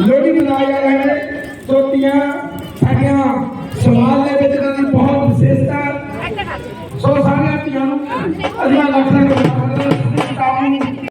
ਲੋਹੜੀ ਮਨਾਇਆ ਜਾ ਰਿਹਾ ਹੈ ਛੋਟੀਆਂ ਸਾਡੀਆਂ ਸਮਾਜ ਦੇ ਵਿੱਚ ਇਹਨਾਂ ਦੀ ਬਹੁਤ ਵਿਸ਼ੇਸ਼ਤਾ ਸੋ ਸਾਰੀਆਂ ਧੀਆਂ ਨੂੰ ਅਜਿਹਾ ਲੱਖਾਂ ਦੇ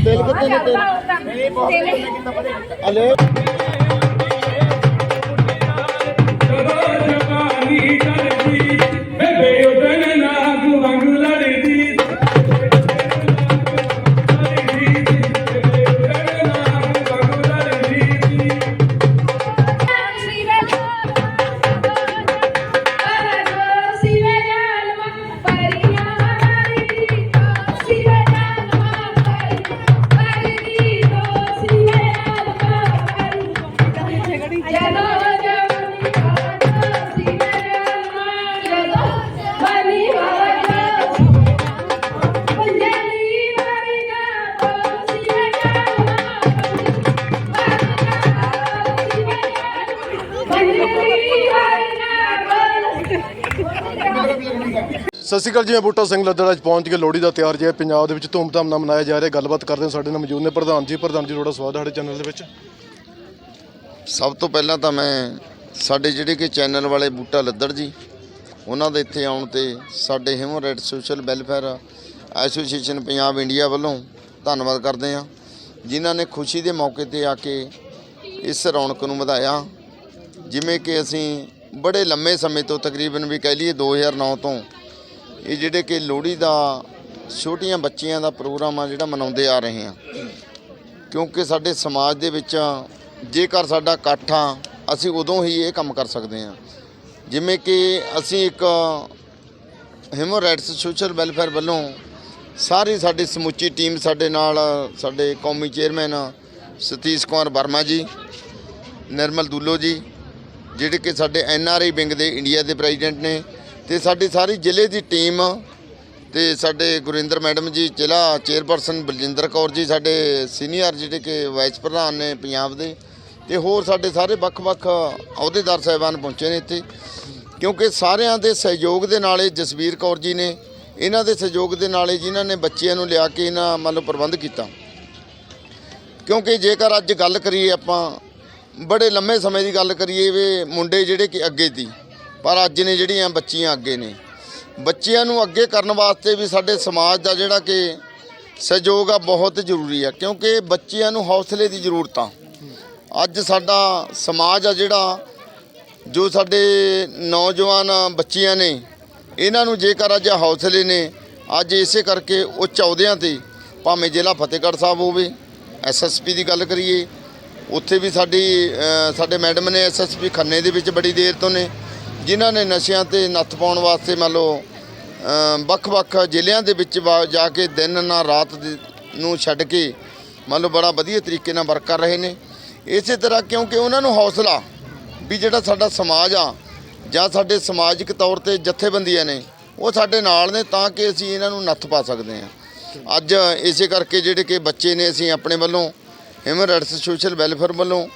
तेल कितने देते हैं ਸਤਿ ਸ਼੍ਰੀ ਅਕਾਲ ਜੀ, ਮੈਂ ਬੂਟਾ ਸਿੰਘ ਲੱਦੜ ਅੱਜ ਪਹੁੰਚ ਕੇ ਲੋਹੜੀ ਦਾ ਤਿਉਹਾਰ ਜਿਹੜਾ ਪੰਜਾਬ ਦੇ ਵਿੱਚ ਧੂਮਧਾਮ ਨਾਲ ਮਨਾਇਆ ਜਾ ਰਿਹਾ। ਗੱਲਬਾਤ ਕਰਦੇ ਹਾਂ ਸਾਡੇ ਨਾਲ ਮੌਜੂਦ ਨੇ ਪ੍ਰਧਾਨ ਜੀ। ਪ੍ਰਧਾਨ ਜੀ, ਤੁਹਾਡਾ ਸਵਾਗਤ ਹੈ ਸਾਡੇ ਚੈਨਲ ਦੇ ਵਿੱਚ। ਸਭ ਤੋਂ ਪਹਿਲਾਂ ਤਾਂ ਮੈਂ ਸਾਡੇ ਜਿਹੜੇ ਕਿ ਚੈਨਲ ਵਾਲੇ ਬੂਟਾ ਲੱਦੜ ਜੀ, ਉਹਨਾਂ ਦੇ ਇੱਥੇ ਆਉਣ ਤੇ ਸਾਡੇ human right social welfare association Punjab India ਵੱਲੋਂ ਧੰਨਵਾਦ ਕਰਦੇ ਹਾਂ, ਜਿਨ੍ਹਾਂ ਨੇ ਖੁਸ਼ੀ ਦੇ ਮੌਕੇ ਤੇ ਆ ਕੇ ਇਸ ਰੌਣਕ ਨੂੰ ਵਧਾਇਆ। ਜਿਵੇਂ ਕਿ ਅਸੀਂ ਬੜੇ ਲੰਮੇ ਸਮੇਂ ਤੋਂ ਤਕਰੀਬਨ ਵੀ ਕਹਿ ਲਈਏ 2009 ਤੋਂ ਇਹ ਜਿਹੜੇ ਕਿ ਲੋਹੜੀ ਦਾ ਛੋਟੀਆਂ ਬੱਚੀਆਂ ਦਾ ਪ੍ਰੋਗਰਾਮ ਆ ਜਿਹੜਾ ਮਨਾਉਂਦੇ ਆ ਰਹੇ ਹਾਂ। ਕਿਉਂਕਿ ਸਾਡੇ ਸਮਾਜ ਦੇ ਵਿੱਚ ਜੇਕਰ ਸਾਡਾ ਇਕੱਠ ਆ, ਅਸੀਂ ਉਦੋਂ ਹੀ ਇਹ ਕੰਮ ਕਰ ਸਕਦੇ ਹਾਂ। ਜਿਵੇਂ ਕਿ ਅਸੀਂ ਇੱਕ ਹਿਊਮਨ ਰਾਈਟਸ ਸੋਸ਼ਲ ਵੈਲਫੇਅਰ ਵੱਲੋਂ ਸਾਰੀ ਸਾਡੀ ਸਮੁੱਚੀ ਟੀਮ ਸਾਡੇ ਨਾਲ ਸਾਡੇ ਕੌਮੀ ਚੇਅਰਮੈਨ ਸਤੀਸ਼ ਕੁਮਾਰ ਵਰਮਾ ਜੀ, ਨਿਰਮਲ ਦੁੱਲੋ ਜੀ ਜਿਹੜੇ ਕਿ ਸਾਡੇ ਐਨ ਆਰ ਆਈ ਵਿੰਗ ਦੇ ਇੰਡੀਆ ਦੇ ਪ੍ਰੈਜ਼ੀਡੈਂਟ ਨੇ ਤੇ ਸਾਡੀ ਸਾਰੀ ਜ਼ਿਲ੍ਹੇ ਦੀ ਟੀਮ ਤੇ ਸਾਡੇ ਗੁਰਿੰਦਰ ਮੈਡਮ ਜੀ, ਜ਼ਿਲ੍ਹਾ ਚੇਅਰਪਰਸਨ ਬਲਜਿੰਦਰ ਕੌਰ ਜੀ, ਸਾਡੇ ਸੀਨੀਅਰ ਜਿਹੜੇ ਕਿ ਵਾਈਸ ਪ੍ਰਧਾਨ ਨੇ ਪੰਜਾਬ ਦੇ ਤੇ ਹੋਰ ਸਾਡੇ ਸਾਰੇ ਵੱਖ-ਵੱਖ ਅਹੁਦੇਦਾਰ ਸਾਹਿਬਾਨ ਪਹੁੰਚੇ ਨੇ ਇੱਥੇ। ਕਿਉਂਕਿ ਸਾਰਿਆਂ ਦੇ ਸਹਿਯੋਗ ਦੇ ਨਾਲ ਇਹ ਜਸਵੀਰ ਕੌਰ ਜੀ ਨੇ, ਇਹਨਾਂ ਦੇ ਸਹਿਯੋਗ ਦੇ ਨਾਲ ਜਿਨ੍ਹਾਂ ਨੇ ਬੱਚਿਆਂ ਨੂੰ ਲਿਆ ਕੇ ਇਹਨਾਂ ਮੰਨ ਲਓ ਪ੍ਰਬੰਧ ਕੀਤਾ। ਕਿਉਂਕਿ ਜੇਕਰ ਅੱਜ ਗੱਲ ਕਰੀਏ ਆਪਾਂ ਬੜੇ ਲੰਮੇ ਸਮੇਂ ਦੀ ਗੱਲ ਕਰੀਏ ਵੀ ਮੁੰਡੇ ਜਿਹੜੇ ਕਿ ਅੱਗੇ ਸੀ ਪਰ ਅੱਜ ਨੇ ਜਿਹੜੀਆਂ ਬੱਚੀਆਂ ਅੱਗੇ ਨੇ। ਬੱਚਿਆਂ ਨੂੰ ਅੱਗੇ ਕਰਨ ਵਾਸਤੇ ਵੀ ਸਾਡੇ ਸਮਾਜ ਦਾ ਜਿਹੜਾ ਕਿ ਸਹਿਯੋਗ ਆ ਬਹੁਤ ਜ਼ਰੂਰੀ ਆ, ਕਿਉਂਕਿ ਬੱਚਿਆਂ ਨੂੰ ਹੌਸਲੇ ਦੀ ਜ਼ਰੂਰਤ ਆ। ਅੱਜ ਸਾਡਾ ਸਮਾਜ ਆ ਜਿਹੜਾ, ਜੋ ਸਾਡੇ ਨੌਜਵਾਨ ਬੱਚੀਆਂ ਨੇ, ਇਹਨਾਂ ਨੂੰ ਜੇਕਰ ਅੱਜ ਹੌਸਲੇ ਨੇ, ਅੱਜ ਇਸੇ ਕਰਕੇ ਉਹ ਚੌਦਿਆਂ ਤੇ, ਭਾਵੇਂ ਜ਼ਿਲ੍ਹਾ ਫਤਿਹਗੜ੍ਹ ਸਾਹਿਬ ਹੋਵੇ ਐਸਐਸਪੀ ਦੀ ਗੱਲ ਕਰੀਏ ਉੱਥੇ ਵੀ ਸਾਡੀ ਸਾਡੇ ਮੈਡਮ ਨੇ ਐਸਐਸਪੀ ਖੰਨੇ ਦੇ ਵਿੱਚ ਬੜੀ ਦੇਰ ਤੋਂ ਨੇ, ਜਿਨ੍ਹਾਂ ਨੇ ਨਸ਼ਿਆਂ ਤੇ ਨੱਥ ਪਾਉਣ ਵਾਸਤੇ ਮੰਨ ਲਓ ਵੱਖ-ਵੱਖ ਜ਼ਿਲ੍ਹਿਆਂ ਦੇ ਵਿੱਚ ਵਾ- ਜਾ ਕੇ ਦਿਨ ਨਾ ਰਾਤ ਨੂੰ ਛੱਡ ਕੇ ਮੰਨ ਲਓ ਬੜਾ ਵਧੀਆ ਤਰੀਕੇ ਨਾਲ ਵਰਕ ਕਰ ਰਹੇ ਨੇ। ਇਸੇ ਤਰ੍ਹਾਂ ਕਿਉਂਕਿ ਉਹਨਾਂ ਨੂੰ ਹੌਸਲਾ ਵੀ ਜਿਹੜਾ ਸਾਡਾ ਸਮਾਜ ਆ, ਜਾਂ ਸਾਡੇ ਸਮਾਜਿਕ ਤੌਰ ਤੇ ਜਥੇਬੰਦੀਆਂ ਨੇ, ਉਹ ਸਾਡੇ ਨਾਲ ਨੇ ਤਾਂ ਕਿ ਅਸੀਂ ਇਹਨਾਂ ਨੂੰ ਨੱਥ ਪਾ ਸਕਦੇ ਹਾਂ। ਅੱਜ ਇਸੇ ਕਰਕੇ ਜਿਹੜੇ ਕਿ ਬੱਚੇ ਨੇ, ਅਸੀਂ ਆਪਣੇ ਵੱਲੋਂ ਹਿਊਮਨ ਰਾਈਟਸ ਸੋਸ਼ਲ ਵੈਲਫੇਅਰ ਵੱਲੋਂ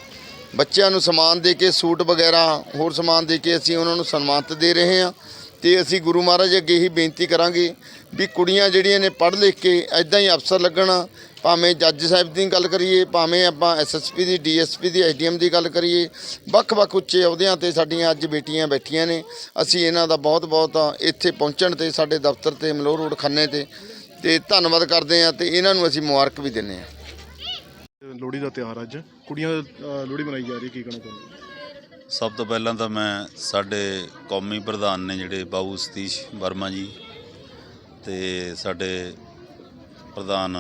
ਬੱਚਿਆਂ ਨੂੰ ਸਮਾਨ ਦੇ ਕੇ ਸੂਟ ਵਗੈਰਾ, ਹੋਰ ਸਮਾਨ ਦੇ ਕੇ ਅਸੀਂ ਉਹਨਾਂ ਨੂੰ ਸਨਮਾਨਿਤ ਦੇ ਰਹੇ ਹਾਂ ਤੇ ਅਸੀਂ ਗੁਰੂ ਮਹਾਰਾਜ ਅੱਗੇ ਹੀ ਬੇਨਤੀ ਕਰਾਂਗੇ ਵੀ ਕੁੜੀਆਂ ਜਿਹੜੀਆਂ ਨੇ ਪੜ੍ਹ ਲਿਖ ਕੇ ਐਦਾਂ ਹੀ ਅਫਸਰ ਲੱਗਣ, ਭਾਵੇਂ ਜੱਜ ਸਾਹਿਬ ਦੀ ਗੱਲ ਕਰੀਏ, ਭਾਵੇਂ ਆਪਾਂ ਐਸਐਸਪੀ ਦੀ ਡੀਐਸਪੀ ਦੀ ਐਸਡੀਐਮ ਦੀ ਗੱਲ ਕਰੀਏ, ਵੱਖ-ਵੱਖ ਉੱਚੇ ਅਹੁਦਿਆਂ ਤੇ ਸਾਡੀਆਂ ਅੱਜ ਬੇਟੀਆਂ ਬੈਠੀਆਂ ਨੇ। ਅਸੀਂ ਇਹਨਾਂ ਦਾ ਬਹੁਤ-ਬਹੁਤ ਇੱਥੇ ਪਹੁੰਚਣ ਤੇ ਸਾਡੇ ਦਫ਼ਤਰ ਤੇ ਮਲੋਹ ਰੋਡ ਖੰਨੇ ਤੇ ਤੇ ਧੰਨਵਾਦ ਕਰਦੇ ਆ ਤੇ ਇਹਨਾਂ ਨੂੰ ਅਸੀਂ ਮੁਬਾਰਕ ਵੀ ਦਿੰਦੇ ਆ ਲੋਹੜੀ ਦਾ ਤਿਉਹਾਰ ਅੱਜ। ਕੁੜੀਆਂ ਅ, ਲੋਹੜੀ ਮਨਾਈ ਜਾ ਰਹੀ ਹੈ ਕੀ ਕਹਿਣਾ ਚਾਹੁੰਦੇ ਸਭ ਤੋਂ ਪਹਿਲਾਂ ਤਾਂ ਮੈਂ ਸਾਡੇ ਕੌਮੀ ਪ੍ਰਧਾਨ ਨੇ ਜਿਹੜੇ ਬਾਬੂ ਸਤੀਸ਼ ਵਰਮਾ ਜੀ ਤੇ ਸਾਡੇ ਪ੍ਰਧਾਨ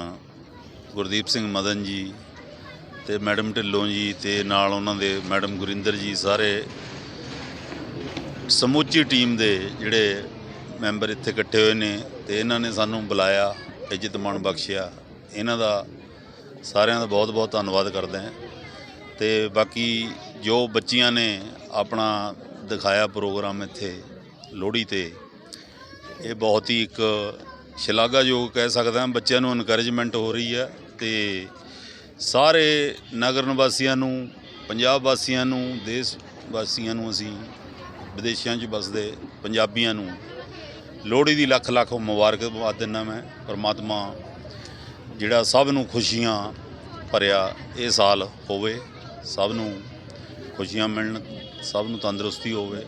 ਗੁਰਦੀਪ ਸਿੰਘ ਮਦਨ ਜੀ ਤੇ ਮੈਡਮ ਢਿੱਲੋਂ ਜੀ ਤੇ ਨਾਲ ਉਹਨਾਂ ਦੇ ਮੈਡਮ ਗੁਰਿੰਦਰ ਜੀ ਸਾਰੇ ਸਮੁੱਚੀ ਟੀਮ ਦੇ ਜਿਹੜੇ ਮੈਂਬਰ ਇੱਥੇ ਇਕੱਠੇ ਹੋਏ ਨੇ ਤੇ ਇਹਨਾਂ ਨੇ ਸਾਨੂੰ ਬੁਲਾਇਆ ਇੱਜ਼ਤ ਮਾਣ ਬਖਸ਼ਿਆ। ਇਹਨਾਂ ਦਾ ਸਾਰਿਆਂ ਦਾ ਬਹੁਤ ਬਹੁਤ ਧੰਨਵਾਦ ਕਰਦੇ ਹਾਂ। ਤੇ ਬਾਕੀ ਜੋ ਬੱਚੀਆਂ ਨੇ ਆਪਣਾ ਦਿਖਾਇਆ ਪ੍ਰੋਗਰਾਮ ਇੱਥੇ ਲੋਹੜੀ ਤੇ, ਇਹ ਬਹੁਤ ਹੀ ਇੱਕ ਸ਼ਲਾਘਾਯੋਗ ਕਹਿ ਸਕਦਾ ਹਾਂ, ਬੱਚਿਆਂ ਨੂੰ ਇਨਕਰੇਜਮੈਂਟ ਹੋ ਰਹੀ ਹੈ ਤੇ ਸਾਰੇ ਨਗਰ ਨਿਵਾਸੀਆਂ ਨੂੰ, ਪੰਜਾਬ ਵਾਸੀਆਂ ਨੂੰ, ਦੇਸ਼ ਵਾਸੀਆਂ ਨੂੰ ਅਸੀਂ ਵਿਦੇਸ਼ਾਂ 'ਚ ਵਸਦੇ ਪੰਜਾਬੀਆਂ ਨੂੰ ਲੋਹੜੀ ਦੀ ਲੱਖ ਲੱਖ ਮੁਬਾਰਕਬਾਦ ਦਿੰਦਾ ਮੈਂ, ਪਰਮਾਤਮਾ ਜਿਹੜਾ ਸਭ ਨੂੰ ਖੁਸ਼ੀਆਂ ਭਰਿਆ ਇਹ ਸਾਲ ਹੋਵੇ ਸਭ ਨੂੰ ਖੁਸ਼ੀਆਂ ਮਿਲਣ ਸਭ ਨੂੰ ਤੰਦਰੁਸਤੀ ਹੋਵੇ।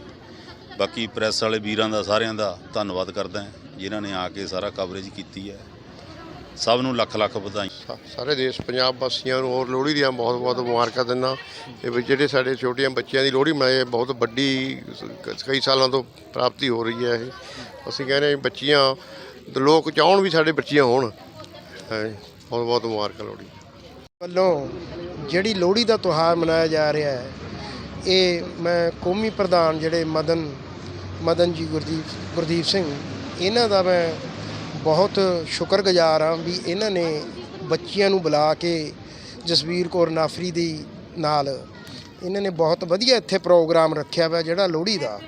ਬਾਕੀ ਪ੍ਰੈਸ ਵਾਲੇ ਵੀਰਾਂ ਦਾ ਸਾਰਿਆਂ ਦਾ ਧੰਨਵਾਦ ਕਰਦਾ ਹਾਂ, ਜਿਨ੍ਹਾਂ ਨੇ ਆ ਕੇ ਸਾਰਾ ਕਵਰੇਜ ਕੀਤੀ ਹੈ। ਸਭ ਨੂੰ ਲੱਖ ਲੱਖ ਵਧਾਈ। ਸਾਰੇ ਦੇਸ਼ ਪੰਜਾਬ ਵਾਸੀਆਂ ਨੂੰ ਹੋਰ ਲੋਹੜੀ ਦੀਆਂ ਬਹੁਤ ਬਹੁਤ ਮੁਬਾਰਕਾਂ ਦਿੰਦਾ ਤੇ ਵੀ ਜਿਹੜੇ ਸਾਡੇ ਛੋਟੀਆਂ ਬੱਚਿਆਂ ਦੀ ਲੋਹੜੀ ਮਨਾਏ ਬਹੁਤ ਵੱਡੀ ਕਈ ਸਾਲਾਂ ਤੋਂ ਪ੍ਰਾਪਤੀ ਹੋ ਰਹੀ ਹੈ ਇਹ। ਅਸੀਂ ਕਹਿੰਦੇ ਹਾਂ ਬੱਚੀਆਂ ਲੋਕ ਚਾਹਣ ਵੀ ਸਾਡੇ ਬੱਚੀਆਂ ਹੋਣ। ਹੈ ਬਹੁਤ ਬਹੁਤ ਮੁਬਾਰਕਾਂ ਲੋਹੜੀ ਵੱਲੋਂ ਜਿਹੜੀ ਲੋਹੜੀ ਦਾ ਤਿਉਹਾਰ ਮਨਾਇਆ ਜਾ ਰਿਹਾ ਹੈ, ਇਹ ਮੈਂ ਕੌਮੀ ਪ੍ਰਧਾਨ ਜਿਹੜੇ ਮਦਨ ਮਦਨ ਜੀ ਗੁਰਦੀਪ ਗੁਰਦੀਪ ਸਿੰਘ, ਇਹਨਾਂ ਦਾ ਮੈਂ ਬਹੁਤ ਸ਼ੁਕਰਗੁਜ਼ਾਰ ਹਾਂ ਵੀ ਇਹਨਾਂ ਨੇ ਬੱਚਿਆਂ ਨੂੰ ਬੁਲਾ ਕੇ ਜਸਵੀਰ ਕੌਰ ਨਾਫਰੀ ਦੀ ਨਾਲ ਇਹਨਾਂ ਨੇ ਬਹੁਤ ਵਧੀਆ ਇੱਥੇ ਪ੍ਰੋਗਰਾਮ ਰੱਖਿਆ ਵਾ ਜਿਹੜਾ ਲੋਹੜੀ ਦਾ।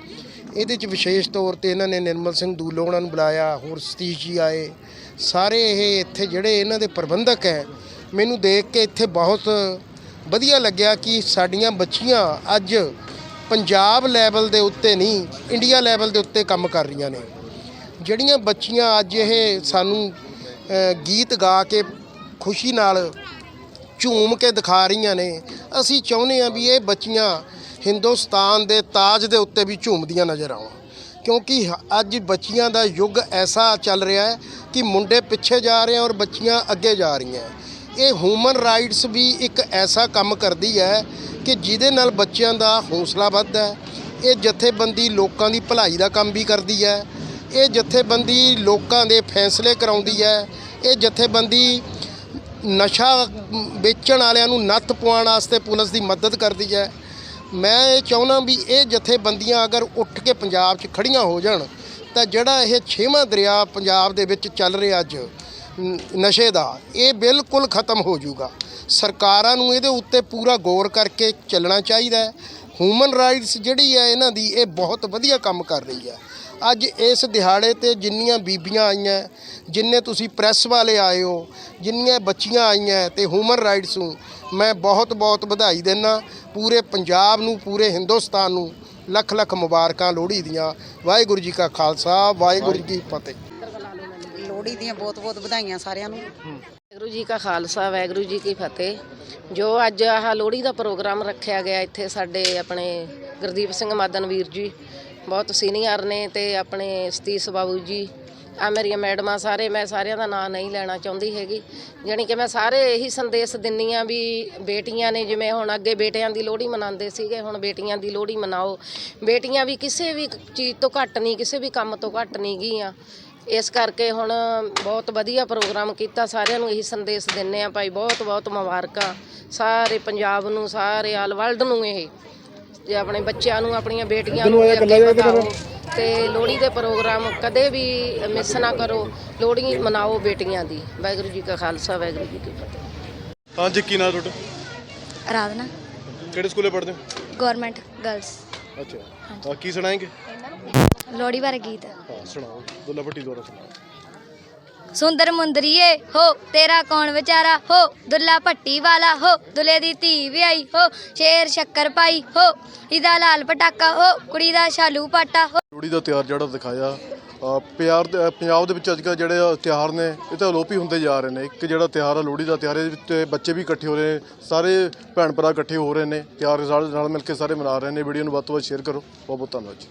ਇਹਦੇ ਚ ਵਿਸ਼ੇਸ਼ ਤੌਰ ਤੇ ਇਹਨਾਂ ਨੇ ਨਿਰਮਲ ਸਿੰਘ ਦੂਲੋ ਉਹਨਾਂ ਨੂੰ ਬੁਲਾਇਆ, ਹੋਰ ਸਤੀਸ਼ ਜੀ ਆਏ ਸਾਰੇ ਇਹ ਇੱਥੇ ਜਿਹੜੇ ਇਹਨਾਂ ਦੇ ਪ੍ਰਬੰਧਕ ਹੈ, ਮੈਨੂੰ ਦੇਖ ਕੇ ਇੱਥੇ ਬਹੁਤ ਵਧੀਆ ਲੱਗਿਆ ਕਿ ਸਾਡੀਆਂ ਬੱਚੀਆਂ ਅੱਜ ਪੰਜਾਬ ਲੈਵਲ ਦੇ ਉੱਤੇ ਨਹੀਂ, ਇੰਡੀਆ ਲੈਵਲ ਦੇ ਉੱਤੇ ਕੰਮ ਕਰ ਰਹੀਆਂ ਨੇ। ਜਿਹੜੀਆਂ ਬੱਚੀਆਂ ਅੱਜ ਇਹ ਸਾਨੂੰ ਗੀਤ ਗਾ ਕੇ ਖੁਸ਼ੀ ਨਾਲ ਝੂਮ ਕੇ ਦਿਖਾ ਰਹੀਆਂ ਨੇ, ਅਸੀਂ ਚਾਹੁੰਦੇ ਹਾਂ ਵੀ ਇਹ ਬੱਚੀਆਂ ਹਿੰਦੁਸਤਾਨ ਦੇ ਤਾਜ ਦੇ ਉੱਤੇ ਵੀ ਝੂਮਦੀਆਂ ਨਜ਼ਰ ਆਉਣ। ਕਿਉਂਕਿ ਅੱਜ ਬੱਚੀਆਂ ਦਾ ਯੁੱਗ ਐਸਾ ਚੱਲ ਰਿਹਾ ਹੈ ਕਿ ਮੁੰਡੇ ਪਿੱਛੇ ਜਾ ਰਹੇ ਹਨ ਔਰ ਬੱਚੀਆਂ ਅੱਗੇ ਜਾ ਰਹੀਆਂ ਇਹ ਹਿਊਮਨ ਰਾਈਟਸ ਵੀ ਇੱਕ ਐਸਾ ਕੰਮ ਕਰਦੀ ਹੈ ਕਿ ਜਿਹਦੇ ਨਾਲ ਬੱਚਿਆਂ ਦਾ ਹੌਸਲਾ ਵੱਧਦਾ ਹੈ। ਇਹ ਜਥੇਬੰਦੀ ਲੋਕਾਂ ਦੀ ਭਲਾਈ ਦਾ ਕੰਮ ਵੀ ਕਰਦੀ ਹੈ। ਇਹ ਜਥੇਬੰਦੀ ਲੋਕਾਂ ਦੇ ਫੈਸਲੇ ਕਰਾਉਂਦੀ ਹੈ। ਇਹ ਜਥੇਬੰਦੀ ਨਸ਼ਾ ਵੇਚਣ ਵਾਲਿਆਂ ਨੂੰ ਨੱਥ ਪਵਾਉਣ ਵਾਸਤੇ ਪੁਲਿਸ ਦੀ ਮਦਦ ਕਰਦੀ ਹੈ। ਮੈਂ ਇਹ ਚਾਹੁੰਦਾ ਵੀ ਇਹ ਜਥੇਬੰਦੀਆਂ ਅਗਰ ਉੱਠ ਕੇ ਪੰਜਾਬ 'ਚ ਖੜੀਆਂ ਹੋ ਜਾਣ, ਤਾਂ ਜਿਹੜਾ ਇਹ ਛੇਵਾਂ ਦਰਿਆ ਪੰਜਾਬ ਦੇ ਵਿੱਚ ਚੱਲ ਰਿਹਾ ਅੱਜ ਨਸ਼ੇ ਦਾ, ਇਹ ਬਿਲਕੁਲ ਖਤਮ ਹੋ ਜਾਊਗਾ। ਸਰਕਾਰਾਂ ਨੂੰ ਇਹਦੇ ਉੱਤੇ ਪੂਰਾ ਗੌਰ ਕਰਕੇ ਚੱਲਣਾ ਚਾਹੀਦਾ ਹੈ। ਹਿਊਮਨ ਰਾਈਟਸ ਜਿਹੜੀ ਹੈ, ਇਹਨਾਂ ਦੀ ਇਹ ਬਹੁਤ ਵਧੀਆ ਕੰਮ ਕਰ ਰਹੀ ਹੈ। ਅੱਜ ਇਸ ਦਿਹਾੜੇ ਤੇ ਜਿੰਨੀਆਂ ਬੀਬੀਆਂ ਆਈਆਂ ਜਿੰਨੇ ਤੁਸੀਂ ਪ੍ਰੈਸ ਵਾਲੇ ਆਏ ਹੋ ਜਿੰਨੀਆਂ ਬੱਚੀਆਂ ਆਈਆਂ ਤੇ ਹਿਊਮਨ ਰਾਈਟਸ ਨੂੰ ਮੈਂ ਬਹੁਤ ਬਹੁਤ ਵਧਾਈ ਦਿੰਦਾ। ਪੂਰੇ ਪੰਜਾਬ ਨੂੰ ਪੂਰੇ ਹਿੰਦੁਸਤਾਨ ਨੂੰ ਲੱਖ ਲੱਖ ਮੁਬਾਰਕਾਂ ਲੋਹੜੀ ਦੀਆਂ। ਵਾਹਿਗੁਰੂ ਜੀ ਕਾ ਖਾਲਸਾ ਵਾਹਿਗੁਰੂ ਜੀ ਕੀ ਫਤਿਹ। ਲੋਹੜੀ ਦੀਆਂ ਬਹੁਤ-ਬਹੁਤ ਵਧਾਈਆਂ ਸਾਰਿਆਂ ਨੂੰ। ਵਾਹਿਗੁਰੂ ਜੀ ਕਾ ਖਾਲਸਾ ਵਾਹਿਗੁਰੂ ਜੀ ਕੀ ਫਤਿਹ। ਜੋ ਅੱਜ ਆਹ ਲੋਹੜੀ ਦਾ ਪ੍ਰੋਗਰਾਮ ਰੱਖਿਆ ਗਿਆ ਇੱਥੇ ਸਾਡੇ ਆਪਣੇ ਗੁਰਦੀਪ ਸਿੰਘ ਮਾਦਨ ਵੀਰ ਜੀ ਬਹੁਤ ਸੀਨੀਅਰ ਨੇ ਤੇ ਆਪਣੇ ਸਤੀਸ਼ ਬਾਬੂ ਜੀ, ਆ ਮੇਰੀਆਂ ਮੈਡਮਾਂ ਸਾਰੇ, ਮੈਂ ਸਾਰਿਆਂ ਦਾ ਨਾਂ ਨਹੀਂ ਲੈਣਾ ਚਾਹੁੰਦੀ ਹੈਗੀ। ਜਾਣੀ ਕਿ ਮੈਂ ਸਾਰੇ ਇਹੀ ਸੰਦੇਸ਼ ਦਿੰਨੀ ਆ ਵੀ ਬੇਟੀਆਂ ਨੇ, ਜਿਵੇਂ ਹੁਣ ਅੱਗੇ ਬੇਟਿਆਂ ਦੀ ਲੋਹੜੀ ਮਨਾਉਂਦੇ ਸੀਗੇ, ਹੁਣ ਬੇਟੀਆਂ ਦੀ ਲੋਹੜੀ ਮਨਾਓ। ਬੇਟੀਆਂ ਵੀ ਕਿਸੇ ਵੀ ਚੀਜ਼ ਤੋਂ ਘੱਟ ਨਹੀਂ, ਕਿਸੇ ਵੀ ਕੰਮ ਤੋਂ ਘੱਟ ਨਹੀਂ ਗੀਆਂ ਇਸ ਕਰਕੇ ਹੁਣ ਬਹੁਤ ਵਧੀਆ ਪ੍ਰੋਗਰਾਮ ਕੀਤਾ, ਸਾਰਿਆਂ ਨੂੰ ਇਹੀ ਸੰਦੇਸ਼ ਦਿੰਨੇ ਆ, ਭਾਈ ਬਹੁਤ ਬਹੁਤ ਮੁਬਾਰਕਾਂ। ਸਾਰੇ ਪੰਜਾਬ ਨੂੰ, ਸਾਰੇ ਆਲ ਵਰਲਡ ਨੂੰ ਇਹ। ਤੇ ਆਪਣੇ ਬੱਚਿਆਂ ਨੂੰ ਆਪਣੀਆਂ ਬੇਟੀਆਂ ਨੂੰ ਵੀ ਅੱਗੇ ਵਧਾਓ ਤੇ ਲੋਹੜੀ ਦੇ ਪ੍ਰੋਗਰਾਮ ਕਦੇ ਵੀ ਮਿਸ ਨਾ ਕਰੋ। ਲੋਹੜੀ ਮਨਾਓ ਬੇਟੀਆਂ ਦੀ। ਵਾਹਿਗੁਰੂ ਜੀ ਕਾ ਖਾਲਸਾ ਵਾਹਿਗੁਰੂ ਜੀ ਕੀ ਫਤਿਹ। ਹਾਂਜੀ ਕੀ ਨਾਮ ਤੁਹਾਡਾ? ਆਰਾਧਨਾ ਕਿਹੜੇ ਸਕੂਲੇ ਪੜ੍ਹਦੇ ਹੋ? ਗਵਰਨਮੈਂਟ ਗਰਲਸ ਅੱਛਾ। ਹਾਂ ਕੀ ਸੁਣਾਏਂਗੇ? ਲੋਹੜੀ ਬਾਰੇ ਗੀਤ। ਹਾਂ ਸੁਣਾਓ। ਦੁੱਲਾ ਭੱਟੀ ਦੁਆਰਾ ਸੁਣਾਓ। ਸੁੰਦਰ ਮੁੰਦਰੀਏ ਹੋ ਤੇਰਾ ਕੌਣ ਵਿਚਾਰਾ? ਹੋ ਦੁੱਲਾ ਭੱਟੀ ਵਾਲਾ ਹੋ ਦੁੱਲੇ ਦੀ ਧੀ ਵਿਆਹੀ ਹੋ ਸ਼ੇਰ ਸ਼ੱਕਰ ਪਾਈ ਹੋ ਇਹਦਾ ਲਾਲ ਪਟਾਕਾ ਹੋ ਕੁੜੀ ਦਾ ਸ਼ਾਲੂ ਪਾਟਾ ਹੋ। ਲੋਹੜੀ ਦਾ ਤਿਉਹਾਰ ਜਿਹੜਾ ਦਿਖਾਇਆ ਅ, ਪਿਆਰ ਦੇ- ਅ, ਪੰਜਾਬ ਦੇ ਵਿੱਚ ਅੱਜ ਕੱਲ੍ਹ ਜਿਹੜੇ ਅ, ਤਿਉਹਾਰ ਨੇ ਇਹ ਤਾਂ ਅਲੋਪ ਹੀ ਹੁੰਦੇ ਜਾ ਰਹੇ ਨੇ। ਇੱਕ ਜਿਹੜਾ ਤਿਉਹਾਰ ਆ ਲੋਹੜੀ ਦਾ ਤਿਉਹਾਰ ਇਹਦੇ ਵਿੱਚ ਬੱਚੇ ਵੀ ਇਕੱਠੇ ਹੋ ਰਹੇ ਨੇ ਸਾਰੇ ਭੈਣ ਭਰਾ ਇਕੱਠੇ ਹੋ ਰਹੇ ਨੇ ਤਿਉਹਾਰ ਨਾਲ ਨਾਲ ਮਿਲ ਕੇ ਸਾਰੇ ਮਨਾ ਰਹੇ ਨੇ ਵੀਡੀਓ ਨੂੰ ਵੱਧ ਤੋਂ ਵੱਧ ਸ਼ੇਅਰ ਕਰੋ। ਬਹੁਤ ਬਹੁਤ ਧੰਨਵਾਦ ਜੀ।